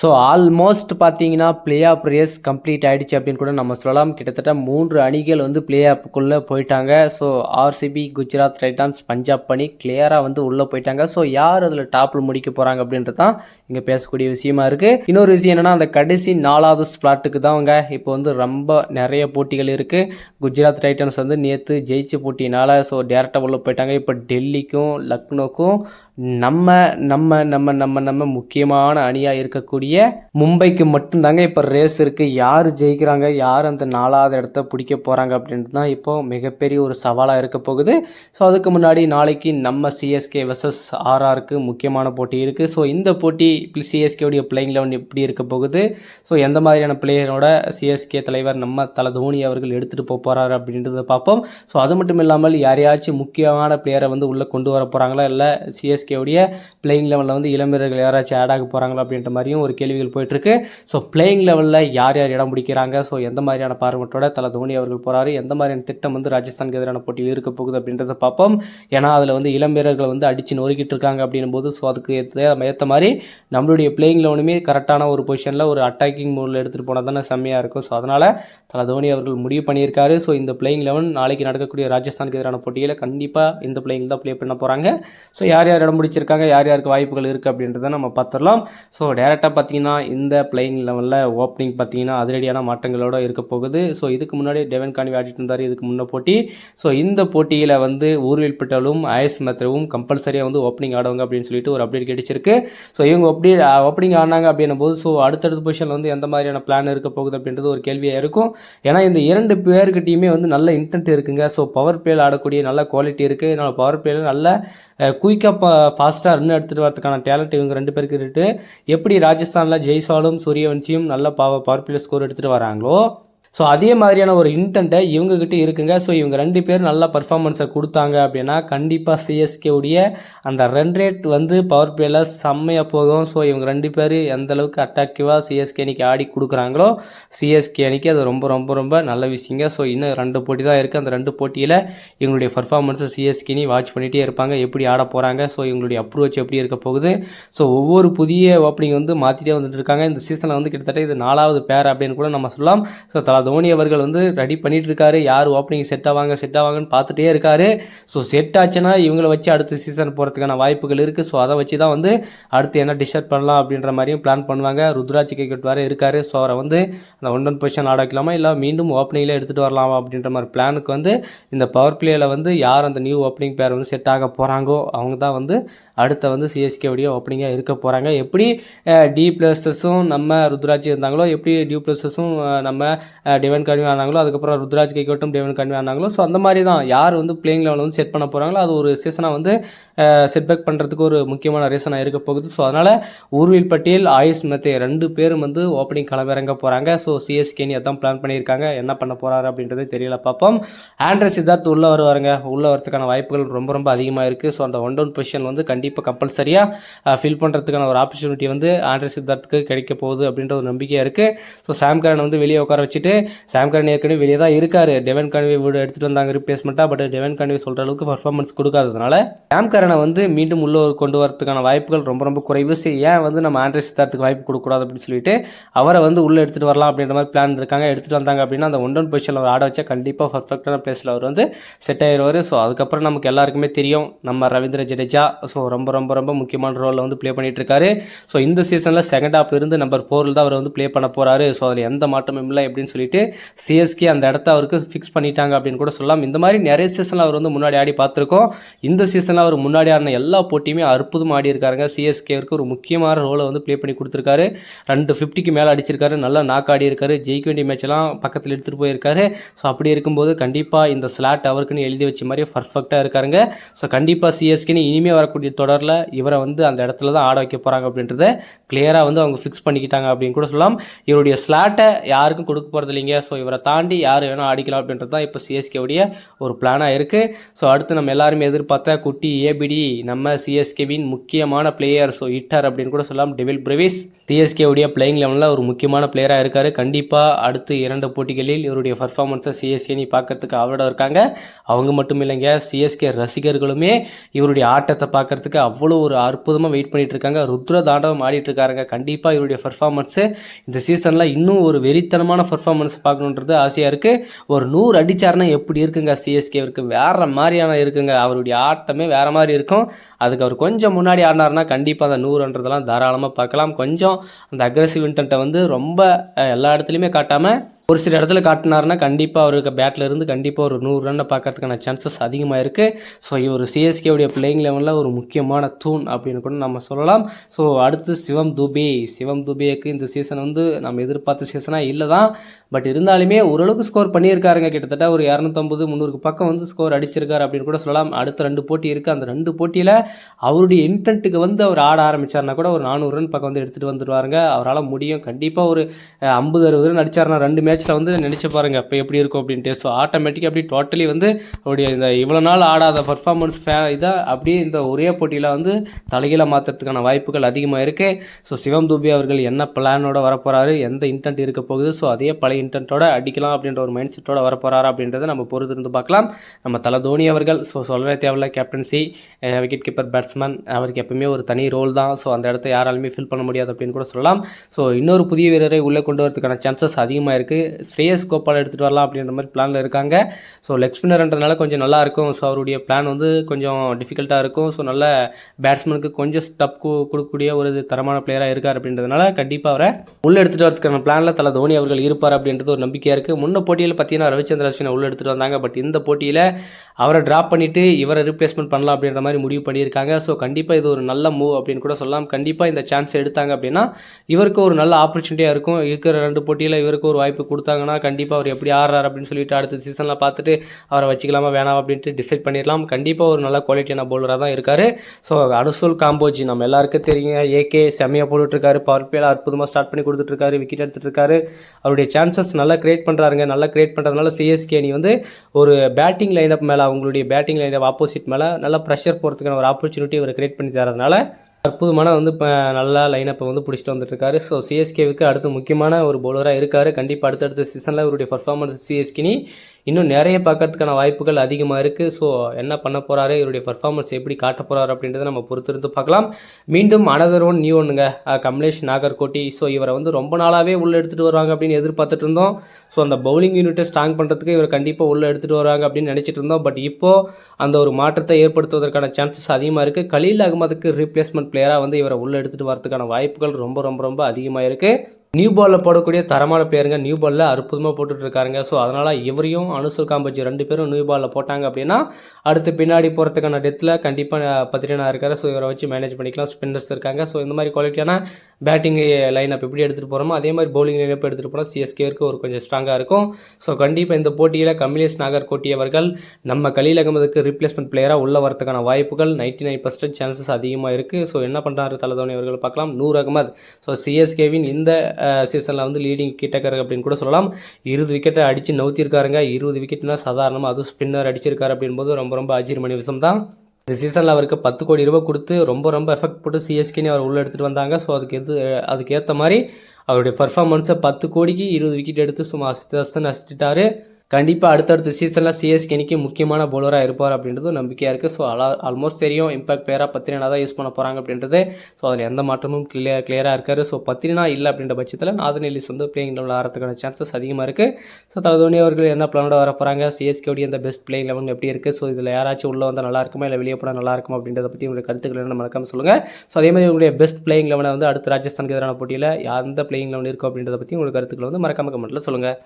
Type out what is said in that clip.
So almost பார்த்தீங்கன்னா play off race complete ஆகிடுச்சு அப்படின்னு கூட நம்ம சொல்லலாம். கிட்டத்தட்ட மூன்று அணிகள் வந்து பிளே ஆஃப்க்குள்ளே போயிட்டாங்க. So RCB Gujarat Titans Punjab அணி கிளியராக வந்து உள்ளே போயிட்டாங்க. ஸோ யார் அதில் டாப்பில் முடிக்க போகிறாங்க அப்படின்றது தான் இங்கே பேசக்கூடிய விஷயமா இருக்குது இன்னொரு விஷயம் என்னென்னா அந்த கடைசி நாலாவது ஸ்பிளாட்டுக்கு தான் அவங்க இப்போ வந்து ரொம்ப நிறைய போட்டிகள் இருக்குது குஜராத் டைட்டன்ஸ் வந்து நேற்று ஜெயிச்ச போட்டினால ஸோ டேரெக்டாக உள்ளே போயிட்டாங்க. இப்போ டெல்லிக்கும் லக்னோக்கும் நம்ம நம்ம நம்ம நம்ம நம்ம முக்கியமான அணியாக இருக்கக்கூடிய மும்பைக்கு மட்டும்தாங்க இப்போ ரேஸ் இருக்குது யார் ஜெயிக்கிறாங்க? யார் அந்த நாலாவது இடத்த பிடிக்க போகிறாங்க அப்படின்றது தான் இப்போ மிகப்பெரிய ஒரு சவாலாக இருக்க போகுது. ஸோ அதுக்கு முன்னாடி நாளைக்கு நம்ம சிஎஸ்கே வெர்சஸ் ஆர்ஆருக்கு முக்கியமான போட்டி இருக்குது ஸோ இந்த போட்டி சிஎஸ்கேவுடைய பிளேயிங் லெவன் எப்படி இருக்க போகுது? ஸோ எந்த மாதிரியான பிளேயரோட சிஎஸ்கே தலைவர் நம்ம தல தோனி அவர்கள் எடுத்துகிட்டு போக போகிறாரு அப்படின்றத பார்ப்போம். ஸோ அது மட்டும் இல்லாமல் யாரையாச்சும் முக்கியமான பிளேயரை வந்து உள்ளே கொண்டு வர போகிறாங்களா இல்லை சிஎஸ்கே சிஎஸ்கேவுடைய பிளேயிங் லெவலில் வந்து இளம் வீரர்கள் யாராச்சும் ஆட் ஆக போகிறாங்களா அப்படின்ற மாதிரியும் ஒரு கேள்விகள் போயிட்டுருக்கு. ஸோ பிளேயிங் லெவலில் யார் யார் இடம் பிடிக்கிறாங்க? ஸோ எந்த மாதிரியான பார்வட்டோட தலை தோனி அவர்கள் போகிறாரு எந்த மாதிரியான திட்டம் வந்து ராஜஸ்தானுக்கு எதிரான போட்டியில் இருக்க போகுது அப்படின்றத பார்ப்போம். ஏன்னா அதில் வந்து இளம் வீரர்களை வந்து அடித்து நொறுக்கிட்டு இருக்காங்க அப்படின்னும் போது ஸோ அதுக்கு ஏற்ற ஏற்ற மாதிரி நம்மளுடைய பிளேயிங் லெவனுமே கரெக்டான ஒரு பொசிஷனில் ஒரு அட்டாக்கிங் மோடில் எடுத்துகிட்டு போனால் தானே செம்மையாக இருக்கும். ஸோ அதனால் தல தோனி அவர்கள் முடிவு பண்ணியிருக்காரு. ஸோ இந்த பிளேயிங் லெவன் நாளைக்கு நடக்கக்கூடிய ராஜஸ்தானுக்கு எதிரான போட்டியில் கண்டிப்பாக இந்த பிளேயிங் தான் ப்ளே பண்ண போகிறாங்க ஸோ யார் யார் யார் யாருக்கு வாய்ப்புகள் இருக்குது அப்படின்றத நம்ம பார்த்துடலாம். ஸோ டேரெக்டாக பார்த்தீங்கன்னா இந்த பிளேயிங் லெவலில் ஓப்பனிங் பார்த்தீங்கன்னா அதிரடியான மாற்றங்களோடு இருக்க போகுது. ஸோ இதுக்கு முன்னாடி டெவன் கான்வி ஆடிட்டு இருந்தார் இதுக்கு முன்ன போட்டி. ஸோ இந்த போட்டியில் வந்து ஊர்வில் பட்டலும் ஐஎஸ் மெத்ரவும் கம்பல்சரியாக வந்து ஓப்பனிங் ஆடுவாங்க அப்படின்னு சொல்லிட்டு ஒரு அப்டேட் கிடைச்சிருக்கு. ஸோ இவங்க அப்படி ஓப்பனிங் ஆடினாங்க அப்படின்னும் போது ஸோ அடுத்தடுத்த பொசிஷனில் வந்து எந்த மாதிரியான பிளான் இருக்க போகுது அப்படின்றது ஒரு கேள்வியாக இருக்கும். ஏன்னா இந்த இரண்டு பேருக்கிட்டையுமே வந்து நல்ல இன்டென்ட் இருக்குங்க. ஸோ பவர் பிளேயில் ஆடக்கூடிய நல்ல குவாலிட்டி இருக்குது அதனால் பவர் பிளேயில் நல்ல குயிக்காக ஃபாஸ்ட்டாக ரன் எடுத்துகிட்டு வரதுக்கான டேலண்ட் இவங்க ரெண்டு பேருக்கு இருக்குது எப்படி ராஜஸ்தானில் ஜெய்சாலும் சூரியவன்சியும் நல்ல பவர் பவர் பிளே ஸ்கோர் எடுத்துகிட்டு வராங்களோ ஸோ அதே மாதிரியான ஒரு இன்டென்ட்டை இவங்ககிட்ட இருக்குங்க. ஸோ இவங்க ரெண்டு பேர் நல்ல பர்ஃபார்மன்ஸை கொடுத்தாங்க அப்படின்னா கண்டிப்பாக சிஎஸ்கே உடைய அந்த ரன் ரேட் வந்து பவர் பிளேயில் செம்மையாக போகும். ஸோ இவங்க ரெண்டு பேர் எந்த அளவுக்கு அட்ராக்டிவாக சிஎஸ்கே அன்னைக்கு ஆடி கொடுக்குறாங்களோ சிஎஸ்கே அன்னைக்கு அது ரொம்ப ரொம்ப ரொம்ப நல்ல விஷயங்க. ஸோ இன்னும் ரெண்டு போட்டி தான் இருக்குது அந்த ரெண்டு போட்டியில் இவங்களுடைய பர்ஃபார்மன்ஸை சிஎஸ்கேனி வாட்ச் பண்ணிகிட்டே இருப்பாங்க. எப்படி ஆட போகிறாங்க ஸோ இவங்களுடைய அப்ரோச் எப்படி இருக்க போகுது? ஸோ ஒவ்வொரு புதிய ஓப்பனிங் வந்து மாற்றிட்டே வந்துட்டு இருக்காங்க. இந்த சீசனில் வந்து கிட்டத்தட்ட இது நாலாவது பேர் அப்படின்னு கூட நம்ம சொல்லலாம். ஸோ தலா தோனி அவர்கள் வந்து ரெடி பண்ணிட்டு இருக்காரு யார் ஓப்பனிங் செட் ஆவாங்க செட் ஆவாங்கன்னு பார்த்துட்டே இருக்காரு. ஸோ செட் ஆச்சுன்னா இவங்களை வச்சு அடுத்த சீசன் போகிறதுக்கான வாய்ப்புகள் இருக்குது ஸோ அதை வச்சு தான் வந்து அடுத்து என்ன டிசைட் பண்ணலாம் அப்படின்ற மாதிரியும் பிளான் பண்ணுவாங்க. ருத்ராஜ் கிரிக்கெட் வேறு இருக்காரு. ஸோ அவரை வந்து அந்த ஒன் ஒன் பொசிஷன் ஆட வைக்கலாமா இல்லை மீண்டும் ஓப்பனிங்கில் எடுத்துகிட்டு வரலாமா அப்படின்ற மாதிரி பிளானுக்கு வந்து இந்த பவர் பிளேயில் வந்து யார் அந்த நியூ ஓப்பனிங் பேர் வந்து செட் ஆக போகிறாங்கோ அவங்க தான் வந்து அடுத்த வந்து சிஎஸ்கே உடைய ஓப்பனிங்காக இருக்க போகிறாங்க எப்படி டி பிளஸஸும் நம்ம ருத்ராஜ் இருந்தாங்களோ எப்படி டி பிளஸஸும் நம்ம டெவன் கன்வே ஆனாங்களோ அதுக்கப்புறம் ருத்ராஜ் கைகோட்டும் டெவன் கன்வே ஆனாங்களோ ஸோ அந்த மாதிரி தான். யார் வந்து பிளேயிங் லெவலில் வந்து செட் பண்ண போகிறாங்களோ அது ஒரு சீசனாக வந்து செட் பேக் பண்ணுறதுக்கு ஒரு முக்கியமான ரீசனாக இருக்க போகுது. ஸோ அதனால் ஊர்வில் பட்டியல் ஆயுஷ் மெத்தே ரெண்டு பேரும் வந்து ஓப்பனிங் களமிறங்க போகிறாங்க ஸோ சிஎஸ்கேனி அதான் பிளான் பண்ணியிருக்காங்க. என்ன பண்ண போகிறாரு அப்படின்றது தெரியல பார்ப்போம். ஆண்ட்ரே சித்தார்த் உள்ளே வருவாருங்க. உள்ளே வரதுக்கான வாய்ப்புகள் ரொம்ப ரொம்ப அதிகமாக இருக்குது ஸோ அந்த ஒன் டவுன் பொசிஷன் வந்து கண்டிப்பாக கம்பல்சரியாக ஃபில் பண்ணுறதுக்கான ஒரு ஆப்பர்ச்சுனிட்டி வந்து ஆண்ட்ரே சித்தார்த்துக்கு கிடைக்க போகுது அப்படின்ற ஒரு நம்பிக்கையாக இருக்குது ஸோ சாம்கரன் வந்து வெளியே உட்கார வச்சுட்டு சாம் கரன் ஏற்கனவே வெளியே தான் இருக்காரு. டெவன் கன்வே வீடு எடுத்துகிட்டு வந்தாங்க ரிப்ளேஸ்மெண்ட்டாக பட் டெவன் கன்வே சொல்கிற அளவுக்கு பர்ஃபார்மன்ஸ் கொடுக்காததுனால சாம் கரனை வந்து மீண்டும் உள்ள கொண்டு வரதுக்கான வாய்ப்புகள் ரொம்ப ரொம்ப குறைவு. சரி ஏன் வந்து நம்ம ஆண்ட்ரே சித்தார்த்துக்கு வாய்ப்பு கொடுக்கூடாது அப்படின்னு சொல்லிட்டு அவரை வந்து உள்ளே எடுத்துகிட்டு வரலாம் அப்படின்ற மாதிரி பிளான் இருக்காங்க. எடுத்துகிட்டு வந்தாங்க அப்படின்னா அந்த ஒன் டவுன் பொசிஷனில் அவர் ஆட வச்சா கண்டிப்பாக பர்ஃபெக்டான பிளேஸில் அவர் வந்து செட் ஆயிடுவார். ஸோ அதுக்கப்புறம் நமக்கு எல்லாருக்குமே தெரியும் நம்ம ரவீந்திர ஜடேஜா ஸோ ரொம்ப ரொம்ப ரொம்ப முக்கியமான ரோலில் வந்து ப்ளே பண்ணிகிட்டு இருக்காரு. ஸோ இந்த சீசனில் செகண்ட் ஹாஃப் இருந்து நம்பர் ஃபோரில் தான் அவர் வந்து ப்ளே பண்ண போகிறாரு ஸோ அதில் எந்த மாற்றமும் இல்லை எப்படின்னு சொல்லி சொல்லிட்டு சிஎஸ்கே அந்த இடத்த அவருக்கு ஃபிக்ஸ் பண்ணிட்டாங்க அப்படின்னு கூட சொல்லலாம். இந்த மாதிரி நிறைய சீசனில் அவர் வந்து முன்னாடி ஆடி பார்த்துருக்கோம். இந்த சீசனில் அவர் முன்னாடி ஆடின எல்லா போட்டியுமே அற்புதமாக ஆடி இருக்காருங்க. சிஎஸ்கேவிற்கு ஒரு முக்கியமான ரோலை வந்து ப்ளே பண்ணி கொடுத்துருக்காரு. ரெண்டு ஃபிஃப்டிக்கு மேலே அடிச்சிருக்காரு. நல்லா நாக் ஆடி இருக்காரு. ஜெயிக்க வேண்டிய மேட்செல்லாம் பக்கத்தில் எடுத்துகிட்டு போயிருக்காரு. ஸோ அப்படி இருக்கும்போது கண்டிப்பாக இந்த ஸ்லாட் அவருக்குன்னு எழுதி வச்ச மாதிரி பர்ஃபெக்டாக இருக்காருங்க. ஸோ கண்டிப்பாக சிஎஸ்கேன்னு இனிமேல் வரக்கூடிய தொடரில் இவரை வந்து அந்த இடத்துல தான் ஆட வைக்க போகிறாங்க அப்படின்றத கிளியராக வந்து அவங்க ஃபிக்ஸ் பண்ணிக்கிட்டாங்க அப்படின்னு கூட சொல்லலாம். இவருடைய ஸ்லாட்டை யாருக்கும் கொடுக்க போகிறது இல்லைங்க ஸோ இவரை தாண்டி யார் வேணால் ஆடிக்கலாம் அப்படின்றது தான் இப்போ சிஎஸ்கேவுடைய ஒரு பிளானாக இருக்குது ஸோ அடுத்து நம்ம எல்லாருமே எதிர்பார்த்த குட்டி ஏபிடி நம்ம சிஎஸ்கேவின் முக்கியமான பிளேயர் ஸோ இட்டார் அப்படின்னு கூட சொல்லலாம். டெவில் பிரவிஸ் சிஎஸ்கேவுடைய பிளேயிங் லெவலில் ஒரு முக்கியமான பிளேயராக இருக்கார். கண்டிப்பாக அடுத்து இரண்டு போட்டிகளில் இவருடைய பர்ஃபார்மன்ஸை சிஎஸ்கே நீ பார்க்கறதுக்கு அவரோட இருக்காங்க. அவங்க மட்டும் இல்லைங்க சிஎஸ்கே ரசிகர்களுமே இவருடைய ஆட்டத்தை பார்க்கறதுக்கு அவ்வளோ ஒரு அற்புதமாக வெயிட் பண்ணிட்டு இருக்காங்க. ருத்ர தாண்டவம் ஆடிட்டு இருக்காருங்க. கண்டிப்பாக இவருடைய பர்ஃபார்மன்ஸு இந்த சீசனில் இன்னும் ஒரு வெறித்தனமான பர்ஃபார்மன்ஸ் பார்க்கணுன்றது ஆசையாக இருக்குது ஒரு நூறு அடிச்சாருன்னா எப்படி இருக்குங்க? சிஎஸ்கேவிற்கு வேறு மாதிரியான இருக்குங்க. அவருடைய ஆட்டமே வேறு மாதிரி இருக்கும். அதுக்கு அவர் கொஞ்சம் முன்னாடி ஆடினார்னா கண்டிப்பாக அந்த நூறுன்றதெல்லாம் தாராளமாக பார்க்கலாம். கொஞ்சம் அந்த அக்ரஸிவ் இன்டென்ட்டை வந்து ரொம்ப எல்லா இடத்துலையுமே காட்டாமல் ஒரு சில இடத்துல காட்டினாருன்னா கண்டிப்பாக அவருக்கு பேட்டில் இருந்து கண்டிப்பாக ஒரு நூறு ரன்னை பார்க்கறதுக்கான சான்சஸ் அதிகமாக இருக்குது ஸோ இவர் சிஎஸ்கேவுடைய பிளேயிங் லெவலில் ஒரு முக்கியமான தூண் அப்படின்னு கூட நம்ம சொல்லலாம். ஸோ அடுத்து சிவம் துபே. சிவம் துபேக்கு இந்த சீசன் வந்து நம்ம எதிர்பார்த்த சீசனாக இல்லை தான் பட் இருந்தாலுமே ஓரளவுக்கு ஸ்கோர் பண்ணியிருக்காருங்க. கிட்டத்தட்ட ஒரு இரநூத்தம்பது முந்நூறுக்கு பக்கம் வந்து ஸ்கோர் அடிச்சிருக்காரு அப்படின்னு கூட சொல்லலாம். அடுத்த ரெண்டு போட்டி இருக்குது அந்த ரெண்டு போட்டியில் அவருடைய இன்டென்ட்டுக்கு வந்து அவர் ஆட ஆரம்பித்தார்னா கூட ஒரு நானூறு ரன் பக்கம் வந்து எடுத்துகிட்டு வந்துடுவாருங்க அவரால் முடியும். கண்டிப்பாக ஒரு ஐம்பது அறுபது ரன் அடித்தார்னா ரெண்டு மேட்ச்சில் வந்து நினச்சி பாருங்கள் அப்போ எப்படி இருக்கும் அப்படின்ட்டு. ஸோ ஆட்டோமேட்டிக்காக அப்படி டோட்டலி வந்து அவருடைய இந்த இவ்வளோ நாள் ஆடாத பர்ஃபார்மன்ஸ் ஃபே இதாக அப்படியே இந்த ஒரே போட்டியில் வந்து தலைகீழ மாற்றுறதுக்கான வாய்ப்புகள் அதிகமாக இருக்குது ஸோ சிவம் தூபி அவர்கள் என்ன பிளானோட வரப்போகிறாரு எந்த இன்டென்ட் இருக்க போகுது ஸோ அதே பழைய இன்டென்ட்டோட அடிக்கலாம் அப்படின்ற ஒரு மைண்ட் செட்டோட வரப்போகிறாரா அப்படின்றத நம்ம பொறுத்து இருந்து பார்க்கலாம். நம்ம தலை தோனி அவர்கள் ஸோ சொல்லவே தேவையில்ல கேப்டன்சி விக்கெட் கீப்பர் பேட்ஸ்மேன் அவருக்கு எப்பவுமே ஒரு தனி ரோல் தான். ஸோ அந்த இடத்த யாராலுமே ஃபில் பண்ண முடியாது அப்படின்னு கூட சொல்லலாம். ஸோ இன்னொரு புதிய வீரரை உள்ளே கொண்டு வரதுக்கான சான்சஸ் அதிகமாக இருக்குது ஸ்ரேயஸ் கோபால் எடுத்துகிட்டு வரலாம் அப்படின்ற மாதிரி பிளானில் இருக்காங்க. ஸோ லெக் ஸ்பின்னர்ன்றனால கொஞ்சம் நல்லாயிருக்கும் ஸோ அவருடைய பிளான் வந்து கொஞ்சம் டிஃபிகல்ட்டாக இருக்கும். ஸோ நல்ல பேட்ஸ்மேனுக்கு கொஞ்சம் ஸ்டப் கொடுக்கக்கூடிய ஒரு தரமான பிளேயராக இருக்கார் அப்படின்றதுனால கண்டிப்பாக அவரை உள்ளே எடுத்துகிட்டு வரதுக்கான பிளானில் தலை தோனி அவர்கள் இருப்பார் அப்படின்றது ஒரு நம்பிக்கையாக இருக்குது முன்ன போட்டியில் பார்த்தீங்கன்னா ரவிச்சந்திர அஸ்வினை உள்ளே எடுத்துகிட்டு வந்தாங்க. பட் இந்த போட்டியில் அவரை ட்ராப் பண்ணிவிட்டு இவரை ரீப்ளேஸ்மெண்ட் பண்ணலாம் அப்படின்ற மாதிரி முடிவு பண்ணியிருக்காங்க. ஸோ கண்டிப்பாக இது ஒரு நல்ல மூவ் அப்படின்னு கூட சொல்லலாம். கண்டிப்பாக இந்த சான்ஸ் எடுத்தாங்க அப்படின்னா இவருக்கு ஒரு நல்ல ஆப்பர்ச்சுனிட்டியாக இருக்கும். இருக்கிற ரெண்டு போட்டியில் இவருக்கு ஒரு வாய்ப்பு கொடுத்தாங்கன்னா கண்டிப்பாக அவர் எப்படி ஆடுறார் அப்படின்னு சொல்லிட்டு அடுத்த சீசனில் பார்த்துட்டு அவரை வச்சுக்கலாமா வேணாம் அப்படின்ட்டு டிசைட் பண்ணிடலாம். கண்டிப்பாக ஒரு நல்ல குவாலிட்டியான பவுலராக தான் இருக்கார். ஸோ அனுசூல் காம்போஜி நம்ம எல்லாருக்கும் தெரியுங்க ஏகே செம்மையாக போட்டுட்ருக்காரு. பவர் பிளேல அற்புதமாக ஸ்டார்ட் பண்ணி கொடுத்துட்ருக்காரு. விக்கெட் எடுத்துட்டுருக்காரு அவருடைய சான்சஸ் நல்லா கிரியேட் பண்ணுறாருங்க நல்லா கிரியேட் பண்ணுறதுனால சிஎஸ்கே அணி வந்து ஒரு பேட்டிங் லைனப் மேலே அவங்களுடைய பேட்டிங் லைனப் ஆப்போசிட் மேலே நல்லா ப்ரெஷர் போகிறதுக்கான ஒரு ஆப்பர்ச்சுனிட்டி அவர் கிரியேட் பண்ணி தரதுனால அற்புதமான வந்து இப்போ நல்லா லைனப்பை வந்து பிடிச்சிட்டு வந்துட்டுருக்காரு. ஸோ சிஎஸ்கேவுக்கு அடுத்து முக்கியமான ஒரு பவுலராக இருக்கார். கண்டிப்பாக அடுத்தடுத்த சீசனில் இவருடைய பர்ஃபார்மன்ஸ் சிஎஸ்கினி இன்னும் நிறைய பார்க்கறதுக்கான வாய்ப்புகள் அதிகமாக இருக்குது ஸோ என்ன பண்ண போகிறாரு இவருடைய பர்ஃபார்மன்ஸ் எப்படி காட்ட போகிறாரு அப்படின்றத நம்ம பொறுத்திருந்து பார்க்கலாம். மீண்டும் அனதர் ஒன் நியூ ஒன்றுங்க கமலேஷ் நாகர்கோட்டி. ஸோ இவரை வந்து ரொம்ப நாளாகவே உள்ளே எடுத்துகிட்டு வருவாங்க அப்படின்னு எதிர்பார்த்துட்டு இருந்தோம். ஸோ அந்த பவுலிங் யூனிட்டை ஸ்ட்ராங் பண்ணுறதுக்கு இவர் கண்டிப்பாக உள்ளே எடுத்துகிட்டு வருவாங்க அப்படின்னு நினச்சிட்டு இருந்தோம். பட் இப்போது அந்த ஒரு மாற்றத்தை ஏற்படுத்துவதற்கான சான்சஸ் அதிகமாக இருக்குது கலீல் அகமதுக்கு ரீப்ளேஸ்மெண்ட் பிளேயராக வந்து இவரை உள்ளே எடுத்துகிட்டு வரதுக்கான வாய்ப்புகள் ரொம்ப ரொம்ப ரொம்ப அதிகமாக இருக்குது நியூ பாலில் போடக்கூடிய தரமான பிளேயருங்க நியூ பாலில் அற்புதமாக போட்டுட்டு இருக்காருங்க ஸோ அதனால் இவரையும் அனுசூர் காம்பஜி ரெண்டு பேரும் நியூ பாலில் போட்டாங்க அப்படின்னா அடுத்து பின்னாடி போகிறதுக்கான டெத்தில் கண்டிப்பாக பத்திரினா இருக்காரு. ஸோ இவரை வச்சு மேனேஜ் பண்ணிக்கலாம். ஸ்பின்னர்ஸ் இருக்காங்க. ஸோ இந்த மாதிரி குவாலிட்டியான பேட்டிங் லைன் அப் எப்படி எடுத்துகிட்டு போகிறோமோ அதே மாதிரி பவுலிங் லைனப் எடுத்துகிட்டு போனால் சிஎஸ்கேருக்கு ஒரு கொஞ்சம் ஸ்ட்ராங்காக இருக்கும். ஸோ கண்டிப்பாக இந்த போட்டியில் கமலேஷ் நாகர்கோட்டி அவர்கள் நம்ம கலீல் அகமதுக்கு ரீப்ளேஸ்மெண்ட் பிளேயராக உள்ள வரதுக்கான வாய்ப்புகள் நைன்டி நைன் பர்சன்ட் சான்சஸ் அதிகமாக இருக்குது ஸோ என்ன பண்ணுறாரு தலைதோனி அவர்கள் பார்க்கலாம். நூறு அகமது. ஸோ சிஎஸ்கேவின் இந்த சீசனில் வந்து லீடிங் கிட்டக்கர் அப்படின்னு கூட சொல்லலாம். இருபது விக்கெட்டை அடித்து நவுத்திருக்காருங்க. இருபது விக்கெட்னா சாதாரணமாக அதுவும் ஸ்பின்னர் அடிச்சிருக்காரு அப்படின்போது ரொம்ப ரொம்ப அஜீர்மணி விஷயம் தான். இந்த சீசனில் அவருக்கு பத்து கோடி ரூபாய் கொடுத்து ரொம்ப ரொம்ப எஃபெக்ட் போட்டு சிஎஸ்கேனே அவர் உள்ளே எடுத்துகிட்டு வந்தாங்க. ஸோ அதுக்கு எது அதுக்கு ஏற்ற மாதிரி அவருடைய பர்ஃபார்மன்ஸை பத்து கோடிக்கு இருபது விக்கெட் எடுத்து சும்மா அசிஸ்டன் அசிச்சிட்டாரு கண்டிப்பாக அடுத்தடுத்த சீசனில் சிஎஸ்கேனிக்கு முக்கியமான பவுலராக இருப்பார் அப்படின்றது நம்பிக்கையாக இருக்குது ஸோ அலா ஆல்மோஸ்ட் தெரியும். இம்பாக்ட் பேராக பத்திரினா தான் யூஸ் பண்ண போகிறாங்க அப்படின்றது. ஸோ அதில் எந்த மாற்றமும் கிளியர் கிளியராக இருக்காரு ஸோ பத்திரினா இல்லை அப்படின்ற பட்சத்தில் நாதன் எல்லிஸ் வந்து பிளேயிங் லெவலில் ஆகிறதுக்கான சான்சஸ் அதிகமாக இருக்குது ஸோ தலை தோனி அவர்கள் என்ன பிளானோட வர போகிறாங்க சிஎஸ்கேவுடைய இந்த பெஸ்ட் பிளேயிங் லெவல் எப்படி இருக்குது ஸோ இதில் யாராச்சும் உள்ளே வந்தால் நல்லா இருக்குமா? இல்லை வெளியே போனால் நல்லா இருக்குமா? அப்படின்றத பற்றி உங்களுடைய கருத்துக்கள் என்ன மறக்காம சொல்லுங்கள் ஸோ அதே மாதிரி உங்களுடைய பெஸ்ட் பிளேயிங் லெவனை வந்து அடுத்த ராஜஸ்தானுக்கு எதிரான போட்டியில் எந்த பிளேயிங் லெவன் இருக்கும் அப்படின்றத பற்றி உங்களுடைய கருத்துக்களை வந்து மறக்காம கமெண்ட்டில் சொல்லுங்கள்